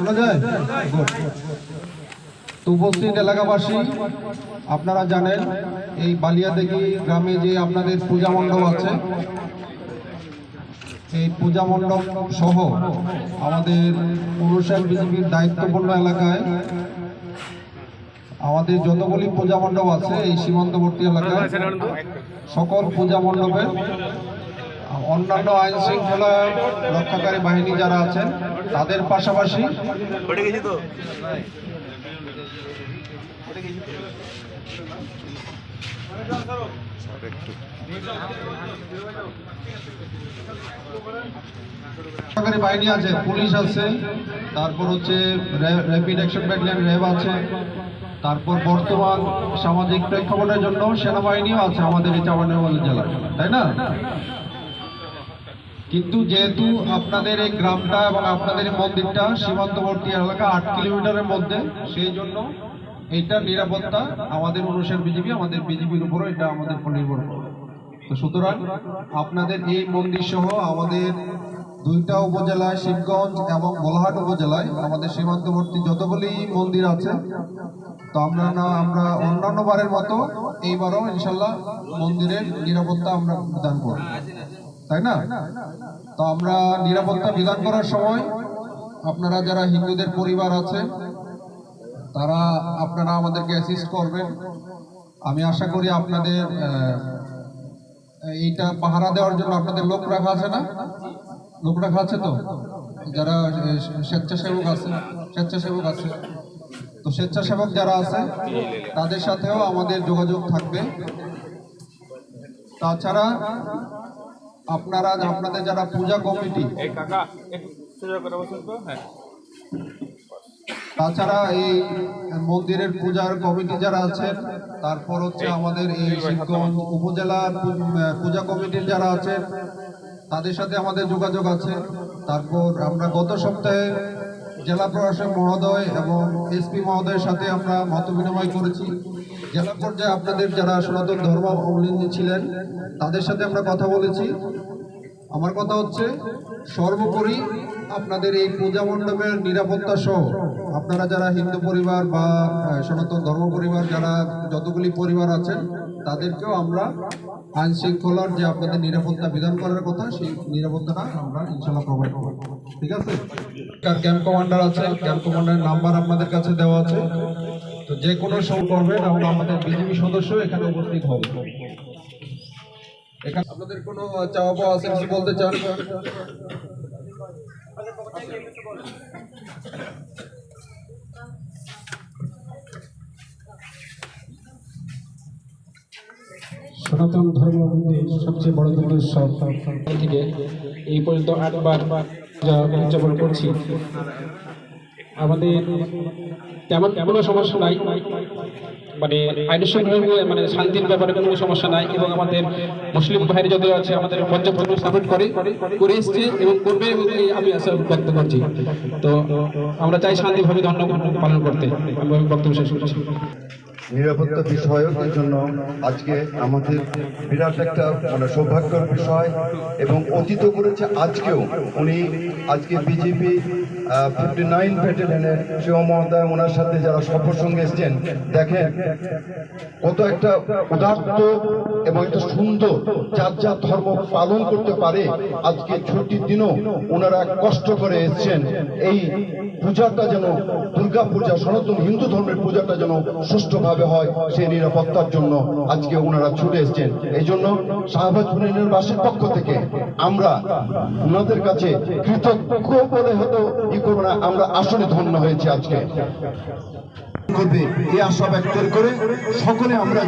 শোনা যায়. তো উপস্থিত এলাকাবাসী, আপনারা জানেন, এই বালিয়াদেগি গ্রামে যে আপনাদের পূজা মণ্ডপ আছে, এই পূজা মণ্ডপ সহ আমাদের পুরুষের বিজেপির দায়িত্বপূর্ণ এলাকায় আমাদের যতগুলি পূজা মণ্ডপ আছে এই সীমান্তবর্তী এলাকায়, সকল পূজা মণ্ডপে অন্যান্য আইন শৃঙ্খলা রক্ষাকারী বাহিনী যারা আছেন তাদের পাশাপাশি সরকারি বাহিনী আছে পুলিশ আছে তারপর হচ্ছে র্যাপিড অ্যাকশন ব্যাটালিয়ন র্যাব আছে তারপর বর্তমান সামাজিক প্রেক্ষাপটের জন্য সেনাবাহিনীও আছে আমাদের এই চাঁপাইনবাবগঞ্জ জেলায় তাই না? কিন্তু যেহেতু আপনাদের এই গ্রামটা এবং আপনাদের এই মন্দিরটা সীমান্তবর্তী এলাকা আট কিলোমিটারের মধ্যে, সেই জন্য এইটার নিরাপত্তা আমাদের অনুসার বিজেপি, আমাদের বিজেপির উপরও এটা আমাদের উপর নির্ভর করে তো সুতরাং আপনাদের এই মন্দির সহ আমাদের দুইটা উপজেলায়, শিবগঞ্জ এবং গোলাহাট উপজেলায় আমাদের সীমান্তবর্তী যতগুলি মন্দির আছে, তো আমরা না, আমরা অন্যান্য বারের মতো এইবারও ইনশাল্লাহ মন্দিরের নিরাপত্তা আমরা প্রদান করব। তাই না? তো আমরা নিরাপত্তা বিধান করার সময় আপনারা যারা হিন্দুদের পরিবার আছে তারা আপনারা আমাদেরকে অ্যাসিস্ট করবেন। আমি আশা করি আপনাদের এইটা পাহারা দেওয়ার জন্য আপনাদের লোক রাখা আছে না? লোক রাখা আছে তো? যারা স্বেচ্ছাসেবক আছে স্বেচ্ছাসেবক আছে। তো স্বেচ্ছাসেবক যারা আছে, তাদের সাথেও আমাদের যোগাযোগ থাকবে। তাছাড়া আপনারা আপনাদের যারা পূজা কমিটি। হ্যাঁ। তাছাড়া এই মন্দিরের পূজার কমিটি যারা আছেন তারপর হচ্ছে আমাদের এই শিবগঞ্জ উপজেলার পূজা কমিটির যারা আছেন তাদের সাথে আমাদের যোগাযোগ আছে। তারপর আমরা গত সপ্তাহে জেলা প্রশাসক মহোদয় এবং এসপি মহোদয়ের সাথে আমরা মত বিনিময় করেছি। জেলা পর্যায়ে আপনাদের যারা সনাতন ধর্ম অবলম্বী ছিলেন, তাদের সাথে আমরা কথা বলেছি। আমার কথা হচ্ছে, সর্বোপরি আপনাদের এই পূজা মণ্ডপের নিরাপত্তা সহ আপনারা যারা হিন্দু পরিবার বা সনাতন ধর্ম পরিবার যারা যতগুলি পরিবার আছেন, তাদেরকেও আমরা আইন শৃঙ্খলার যে আপনাদের নিরাপত্তা বিধান করার কথা, সেই নিরাপত্তাটা আমরা ইনশাল্লাহ প্রোভাইড করব। ঠিক আছে? ক্যাম্প কমান্ডার আছে, ক্যাম্প কমান্ডারের নাম্বার আপনাদের কাছে দেওয়া আছে। তো যে কোনো সময় করবেন এবং আমাদের বিজেপি সদস্য এখানে উপস্থিত হবে। এখানে আপনাদের কোনো চাওয়া পাওয়া আছে কিছু বলতে চান? সনাতন ধর্ম সবচেয়ে বড় ধর্ম উৎসব থেকে এই পর্যন্ত আটবার যা উদযাপন করছি। আমাদের তেমন কোনো সমস্যা নাই। মানে আইনের মানে শান্তির ব্যাপারে কোনো সমস্যা নাই এবং আমাদের মুসলিম ভাইয়ের যত আছে আমাদের পর্যাপ্ত সাপোর্ট করে করে এসছে এবং করবে এবং আমি আশা ব্যক্ত করছি। তো আমরা চাই শান্তিভাবে ধন্যবাদ পালন করতে। আমি বক্তব্য শেষ করছি। নিরাপত্তা বিষয়কের জন্য আজকে আমাদের বিরাট একটা মানে সৌভাগ্যের বিষয় এবং অতীত করেছে আজকেও উনি আজকে বিজেপি ফিফটি নাইন ব্যাটালিয়নের শিব মহোদয় ওনার সাথে যারা সফর সঙ্গে এসছেন, দেখেন কত একটা উদাত্ত এবং একটা সুন্দর যার যার ধর্ম পালন করতে পারে, আজকে ছুটির দিনও ওনারা কষ্ট করে এসছেন। এই পূজাটা যেন দুর্গা পূজা, সনাতন হিন্দু ধর্মের পূজাটা যেন সুষ্ঠুভাবে হয়, সেই নিরাপত্তার জন্য আজকে ওনারা ছুটে এসছেন। এই জন্য শাহবাজ বাসের পক্ষ থেকে আমরা ওনাদের কাছে কৃতজ্ঞ বলে হতো ই করব না, আমরা আসলে ধন্য হয়েছি আজকে। করবে এই আশা ব্যক্ত করে সকলে আমরা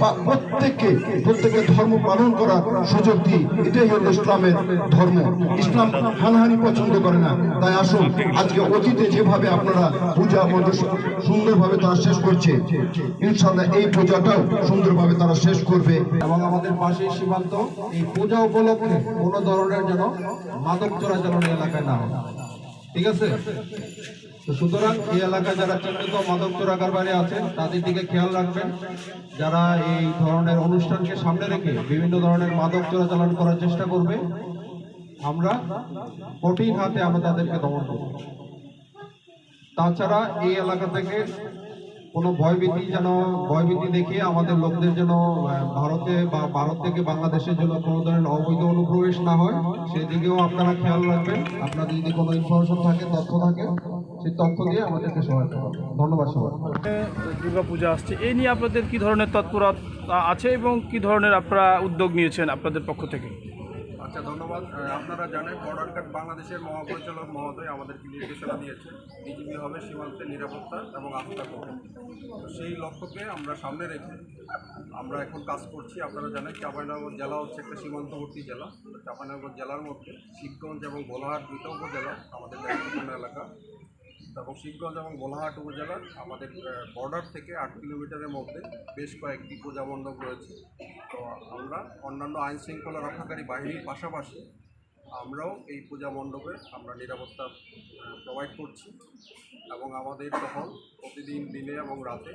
বা প্রত্যেককে, প্রত্যেকের ধর্ম পালন করার সুযোগ দিই। এটাই হলো ইসলামের ধর্ম। ইসলাম হানাহানি পছন্দ করে না। তাই আসুন, আজকে অতীতে যেভাবে আপনারা পূজা মন্দির সুন্দরভাবে তারা শেষ করছে ইনশাল্লাহ এই পূজাটাও সুন্দরভাবে তারা শেষ করবে। এবং আমাদের পাশে সীমান্ত, এই পূজা উপলক্ষে কোনো ধরনের যেন মাদক চোরাচালান এলাকায় না হয়। ঠিক আছে? সুতরাং এই এলাকায় যারা চিহ্নিত মাদক চোরাকারবারি আছেন তাদের দিকে খেয়াল রাখবেন। যারা এই ধরনের অনুষ্ঠানকে সামনে রেখে বিভিন্ন ধরনের মাদক চোরাচালান করার চেষ্টা করবে, আমরা কঠিন হাতে আমরা তাদেরকে দমন করব। তাছাড়া এই এলাকা থেকে কোনো ভয়ভীতি যেন, ভয়ভীতি দেখিয়ে আমাদের লোকদের যেন ভারতে বা ভারত থেকে বাংলাদেশের জন্য কোনো ধরনের অবৈধ অনুপ্রবেশ না হয়, সেদিকেও আপনারা খেয়াল রাখবেন। আপনাদের যদি কোনো ইনফরমেশন থাকে, তথ্য থাকে, সেই তথ্য দিয়ে আমাদেরকে সহায়তা করবেন। ধন্যবাদ সবাই দুর্গা পূজা আসছে। এই নিয়ে আপনাদের কি ধরনের তৎপরতা আছে এবং কি ধরনের আপনারা উদ্যোগ নিয়েছেন আপনাদের পক্ষ থেকে? আচ্ছা ধন্যবাদ। আপনারা জানেন বর্ডার গার্ড বাংলাদেশের মহাপরিচালক মহোদয় আমাদেরকে নির্দেশনা দিয়েছে বিজিবি হবে সীমান্তের নিরাপত্তা এবং আস্থা করবে। তো সেই লক্ষ্যকে আমরা সামনে রেখে আমরা এখন কাজ করছি। আপনারা জানেন চাঁপাইনগর জেলা হচ্ছে একটা সীমান্তবর্তী জেলা। চাঁপাইনগর জেলার মধ্যে শিবগঞ্জ এবং গোলাহাট দুটো উপজেলা আমাদের এলাকা। এবং শিবগঞ্জ এবং গোলাহাট উপজেলার আমাদের বর্ডার থেকে আট কিলোমিটারের মধ্যে বেশ কয়েকটি পূজা মণ্ডপ রয়েছে। তো আমরা অন্যান্য আইন শৃঙ্খলা রক্ষাকারী বাহিনীর পাশাপাশি আমরাও এই পূজা মণ্ডপে আমরা নিরাপত্তা প্রোভাইড করছি এবং আমাদের টহল প্রতিদিন দিনে এবং রাতে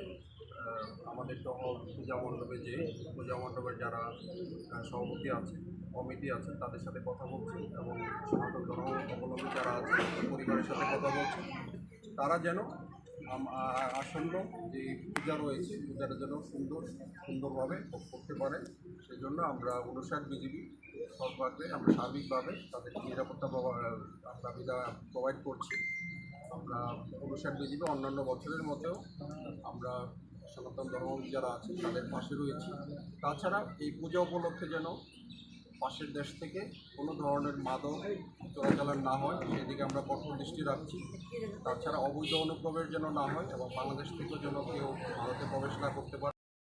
আমাদের টহল পূজা মণ্ডপে যে পূজা মণ্ডপের যারা সভাপতি আছে কমিটি আছে তাদের সাথে কথা বলছি এবং সনাতন ধর্ম অবলম্বী যারা আছে পরিবারের সাথে কথা বলছি, তারা যেন আসন্ন যে পূজা রয়েছে, পূজাটা যেন সুন্দর, সুন্দরভাবে করতে পারে সেই জন্য আমরা অনুসার বিজিবি সবভাবে আমরা সার্বিকভাবে তাদের নিরাপত্তা আমরা প্রোভাইড করছি। আমরা অনুসার বিজিবি অন্যান্য বছরের মতো আমরা সনাতন ধর্ম যারা আছে তাদের পাশে রয়েছি। তাছাড়া এই পূজা উপলক্ষে যেন পাশের দেশ থেকে কোনো ধরনের মাদক চোরাচালান না হয়, সেদিকে আমরা কঠোর দৃষ্টি রাখছি। তাছাড়া অবৈধ অনুপ্রবেশ যেন না হয়, এবং বাংলাদেশ থেকেও যেন কেউ ভারতে প্রবেশ না করতে পারে।